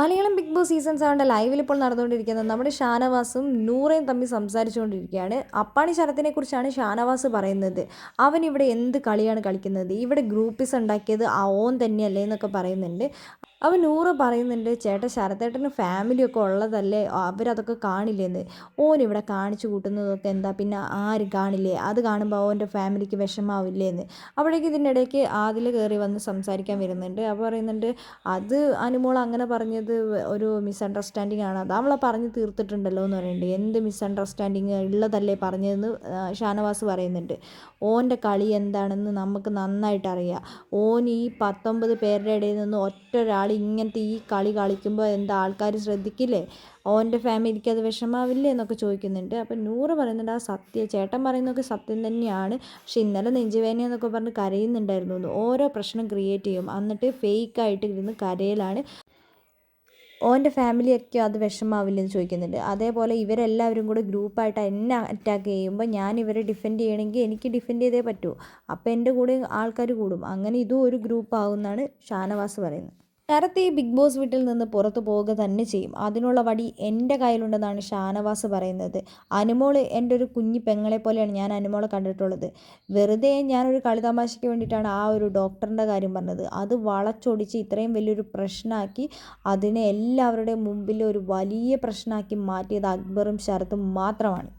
Malayalam big Boss season സെവന്റെ ലൈവിൽ ഇപ്പോൾ നടന്നുകൊണ്ടിരിക്കുന്നത് നമ്മുടെ ഷാനവാസും നൂറയും തമ്മിൽ സംസാരിച്ചുകൊണ്ടിരിക്കുകയാണ്. അപ്പാണി ശരത്തിനെ കുറിച്ചാണ് ഷാനവാസ് പറയുന്നത്. അവൻ ഇവിടെ എന്ത് കളിയാണ് കളിക്കുന്നത്? ഇവിടെ ഗ്രൂപ്പിസ് ഉണ്ടാക്കിയത് ആ ഓൻ തന്നെയല്ലേ എന്നൊക്കെ പറയുന്നുണ്ട്. അവൻ നൂറ് പറയുന്നുണ്ട് ചേട്ടൻ ശരത്തേട്ടന് ഫാമിലിയൊക്കെ ഉള്ളതല്ലേ? അവരതൊക്കെ കാണില്ലെന്ന്. ഓൻ ഇവിടെ കാണിച്ചു കൂട്ടുന്നതൊക്കെ എന്താ? പിന്നെ ആരും കാണില്ലേ? അത് കാണുമ്പോൾ ഓന്റെ ഫാമിലിക്ക് വിഷമാവില്ലേ എന്ന് അപ്പോഴേക്ക് ഇടയ്ക്ക് ആദിൽ കയറി വന്ന് സംസാരിക്കാൻ വരുന്നുണ്ട്. അപ്പോൾ പറയുന്നുണ്ട് അത് അനുമോൾ അങ്ങനെ പറഞ്ഞത് ഒരു മിസ്അണ്ടർസ്റ്റാൻഡിങ് ആണ്. അത് അവളെ പറഞ്ഞ് തീർത്തിട്ടുണ്ടല്ലോ എന്ന് പറയുന്നുണ്ട്. എന്ത് മിസ്അണ്ടർസ്റ്റാൻഡിങ് ഉള്ളതല്ലേ പറഞ്ഞതെന്ന് ഷാനവാസ് പറയുന്നുണ്ട്. ഓന്റെ കളി എന്താണെന്ന് നമുക്ക് നന്നായിട്ട് അറിയാം. ഓൻ ഈ പത്തൊമ്പത് പേരുടെ ഇടയിൽ നിന്ന് ഒറ്റ ഒരാൾ ഇങ്ങനത്തെ ഈ കളി കളിക്കുമ്പോൾ എന്താ ആൾക്കാർ ശ്രദ്ധിക്കില്ലേ? ഓന്റെ ഫാമിലിക്ക് അത് വിഷമാവില്ലേ എന്നൊക്കെ ചോദിക്കുന്നുണ്ട്. അപ്പം നൂറ് പറയുന്നുണ്ട് ആ സത്യം ചേട്ടൻ പറയുന്നതൊക്കെ സത്യം തന്നെയാണ്. പക്ഷെ ഇന്നലെ നെഞ്ചുവേന എന്നൊക്കെ പറഞ്ഞ് കരയുന്നുണ്ടായിരുന്നു ഓരോ പ്രശ്നം ക്രിയേറ്റ് ചെയ്യും. എന്നിട്ട് ഫേക്കായിട്ട് ഇരുന്ന് കരയിലാണ്. ഓന്റെ ഫാമിലിയൊക്കെ അത് വിഷമാവില്ലെന്ന് ചോദിക്കുന്നുണ്ട്. അതേപോലെ ഇവരെല്ലാവരും കൂടെ ഗ്രൂപ്പായിട്ട് എന്നെ അറ്റാക്ക് ചെയ്യുമ്പോൾ ഞാൻ ഇവരെ ഡിഫെൻഡ് ചെയ്യണമെങ്കിൽ എനിക്ക് ഡിഫെൻഡ് ചെയ്തേ പറ്റൂ. അപ്പോൾ എന്റെ കൂടെ ആൾക്കാർ കൂടും. അങ്ങനെ ഇതും ഒരു ഗ്രൂപ്പ് ആവുമെന്നാണ് ഷാനവാസ് പറയുന്നത്. ശരത്ത് ഈ ബിഗ് ബോസ് വീട്ടിൽ നിന്ന് പുറത്തു പോവുക തന്നെ ചെയ്യും. അതിനുള്ള വടി എന്റെ കയ്യിലുണ്ടെന്നാണ് ഷാനവാസ് പറയുന്നത്. അനുമോൾ എന്റെ ഒരു കുഞ്ഞി പെങ്ങളെ പോലെയാണ് ഞാൻ അനുമോളെ കണ്ടിട്ടുള്ളത്. വെറുതെ ഞാനൊരു കളിതമാശയ്ക്ക് വേണ്ടിയിട്ടാണ് ആ ഒരു ഡോക്ടറിന്റെ കാര്യം പറഞ്ഞത്. അത് വളച്ചൊടിച്ച് ഇത്രയും വലിയൊരു പ്രശ്നമാക്കി അതിനെ എല്ലാവരുടെയും മുമ്പിൽ ഒരു വലിയ പ്രശ്നമാക്കി മാറ്റിയത് അക്ബറും ശരത്തും മാത്രമാണ്.